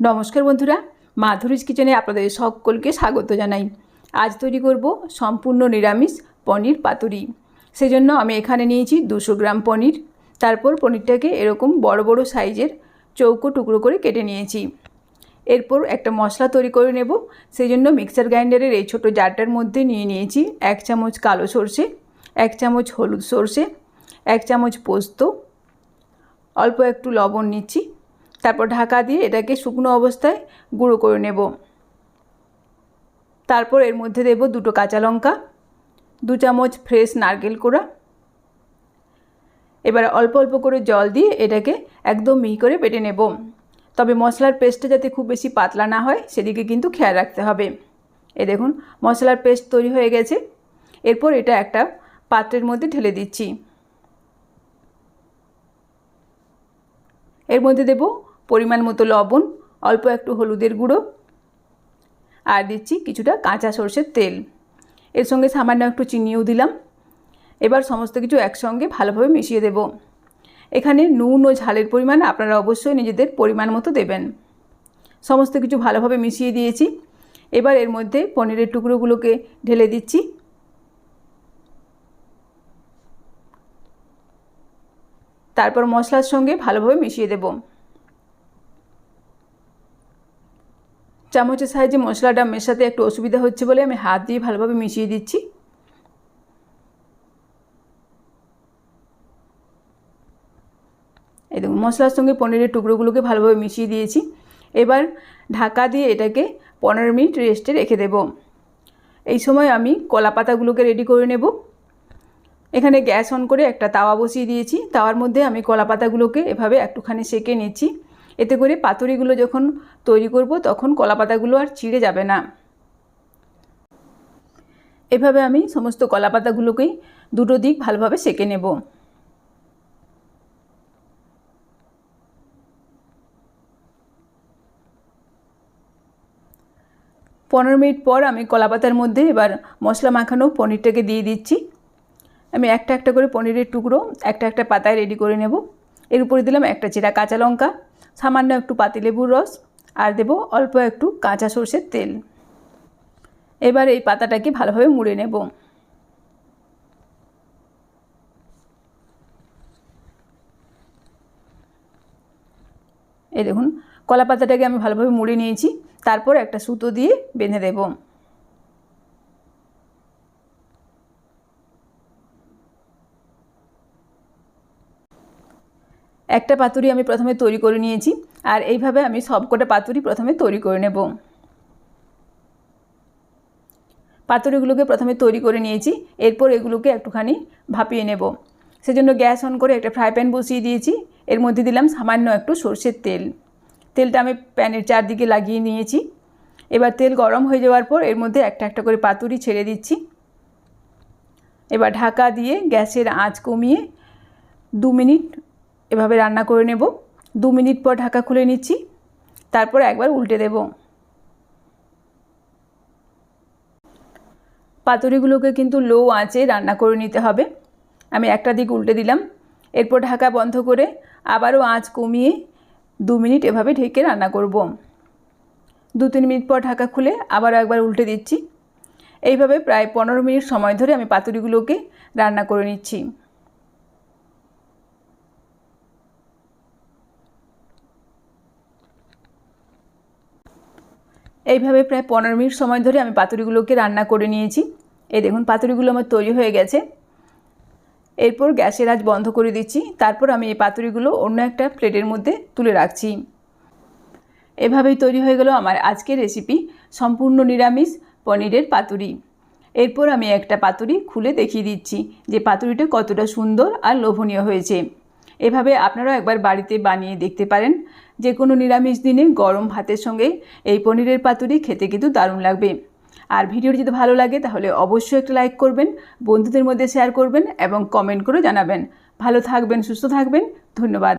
নমস্কার বন্ধুরা, মাধুরীজ কিচেনে আপনাদের সকলকে স্বাগত জানাই। আজ তৈরি করব সম্পূর্ণ নিরামিষ পনির পাতুরি। সেজন্য আমি এখানে নিয়েছি দুশো গ্রাম পনির। তারপর পনিরটাকে এরকম বড় বড় সাইজের চৌকো টুকরো করে কেটে নিয়েছি। এরপর একটা মশলা তৈরি করে নেব। সেই জন্য মিক্সার গ্রাইন্ডারের এই ছোটো জারটার মধ্যে নিয়ে নিয়েছি এক চামচ কালো সর্ষে, এক চামচ হলুদ সর্ষে, এক চামচ পোস্ত, অল্প একটু লবণ নিচ্ছি। তারপর ঢাকা দিয়ে এটাকে শুকনো অবস্থায় গুঁড়ো করে নেব। তারপর এর মধ্যে দেব দুটো কাঁচা লঙ্কা, দু চামচ ফ্রেশ নারকেল কোড়া। এবার অল্প অল্প করে জল দিয়ে এটাকে একদম মিহি করে বেটে নেব। তবে মশলার পেস্টটা যাতে খুব বেশি পাতলা না হয়, সেদিকে কিন্তু খেয়াল রাখতে হবে। এ দেখুন, মশলার পেস্ট তৈরি হয়ে গেছে। এরপর এটা একটা পাত্রের মধ্যে ঢেলে দিচ্ছি। এর মধ্যে দেব পরিমাণ মতো লবণ, অল্প একটু হলুদের গুঁড়ো আর দিচ্ছি কিছুটা কাঁচা সর্ষের তেল। এর সঙ্গে সামান্য একটু চিনিও দিলাম। এবার সমস্ত কিছু একসঙ্গে ভালোভাবে মিশিয়ে দেব। এখানে নুন ও ঝালের পরিমাণ আপনারা অবশ্যই নিজেদের পরিমাণ মতো দেবেন। সমস্ত কিছু ভালোভাবে মিশিয়ে দিয়েছি। এবার এর মধ্যে পনিরের টুকরোগুলোকে ঢেলে দিচ্ছি। তারপর মশলার সঙ্গে ভালোভাবে মিশিয়ে দেব। চামচের সাহায্যে মশলাটা মেশাতে একটু অসুবিধা হচ্ছে বলে আমি হাত দিয়ে ভালোভাবে মিশিয়ে দিচ্ছি। এই দেখুন, মশলার সঙ্গে পনিরের টুকরোগুলোকে ভালোভাবে মিশিয়ে দিয়েছি। এবার ঢাকা দিয়ে এটাকে পনেরো মিনিট রেস্টে রেখে দেব। এই সময় আমি কলা পাতাগুলোকে রেডি করে নেব। এখানে গ্যাস অন করে একটা তাওয়া বসিয়ে দিয়েছি। তাওয়ার মধ্যে আমি কলা পাতাগুলোকে এভাবে একটুখানি সেকে নিচ্ছি। এতে করে পাতুরিগুলো যখন তৈরি করব, তখন কলা পাতাগুলো আর চিড়ে যাবে না। এভাবে আমি সমস্ত কলা পাতাগুলোকেই দুটো দিক ভালোভাবে সেকে নেব। পনেরো মিনিট পর আমি কলা পাতার মধ্যে এবার মশলা মাখানো পনিরটাকে দিয়ে দিচ্ছি। আমি একটা একটা করে পনিরের টুকরো, একটা একটা পাতায় রেডি করে নেব। এর উপরে দিলাম একটা চেরা কাঁচা লঙ্কা। সামান্য একটু পাতিলেবুর রস আর দেব অল্প একটু কাঁচা সর্ষের তেল। এবার এই পাতাটাকে ভালোভাবে মুড়ে নেব। এই দেখুন, কলা পাতাটাকে আমি ভালোভাবে মুড়ে নিয়েছি, তারপর একটা সুতো দিয়ে বেঁধে দেবো। একটা পাতুরি আমি প্রথমে তৈরি করে নিয়েছি, আর এইভাবে আমি সবকটা পাতুরি প্রথমে তৈরি করে নেব। পাতুরিগুলোকে প্রথমে তৈরি করে নিয়েছি, এরপর এগুলোকে একটুখানি ভাপিয়ে নেব। সেজন্য গ্যাস অন করে একটা ফ্রাই প্যান বসিয়ে দিয়েছি, এর মধ্যে দিলাম সামান্য একটু সর্ষের তেল। তেলটা আমি প্যানের চারদিকে লাগিয়ে নিয়েছি। এবার তেল গরম হয়ে যাওয়ার পর এর মধ্যে একটা একটা করে পাতুরি ছেড়ে দিচ্ছি। এবার ঢাকা দিয়ে গ্যাসের আঁচ কমিয়ে দু মিনিট এভাবে রান্না করে নেব। দু মিনিট পর ঢাকা খুলে নিচ্ছি। তারপর একবার উল্টে দেব। পাতুরিগুলোকে কিন্তু লো আঁচে রান্না করে নিতে হবে। আমি একটা দিক উল্টে দিলাম। এরপর ঢাকা বন্ধ করে আবারও আঁচ কমিয়ে দু মিনিট এভাবে ঢেকে রান্না করব। দু তিন মিনিট পর ঢাকা খুলে আবারও একবার উল্টে দিচ্ছি। এইভাবে প্রায় পনেরো মিনিট সময় ধরে আমি পাতুরিগুলোকে রান্না করে নিচ্ছি। এইভাবে প্রায় পনেরো মিনিট সময় ধরে আমি পাতুরিগুলোকে রান্না করে নিয়েছি। এই দেখুন, পাতুরিগুলো আমার তৈরি হয়ে গেছে। এরপর গ্যাসের আজ বন্ধ করে দিচ্ছি। তারপর আমি এই পাতুরিগুলো অন্য একটা প্লেটের মধ্যে তুলে রাখছি। এভাবেই তৈরি হয়ে গেল আমার আজকের রেসিপি, সম্পূর্ণ নিরামিষ পনিরের পাতুরি। এরপর আমি একটা পাতুরি খুলে দেখিয়ে দিচ্ছি যে পাতুরিটা কতটা সুন্দর আর লোভনীয় হয়েছে। এভাবে আপনারাও একবার বাড়িতে বানিয়ে দেখতে পারেন। যে কোনো নিরামিষ দিনে গরম ভাতের সঙ্গে এই পনিরের পাতুরি খেতে কিন্তু দারুণ লাগবে। আর ভিডিওটি যদি ভালো লাগে তাহলে অবশ্যই একটা লাইক করবেন, বন্ধুদের মধ্যে শেয়ার করবেন এবং কমেন্ট করে জানাবেন। ভালো থাকবেন, সুস্থ থাকবেন, ধন্যবাদ।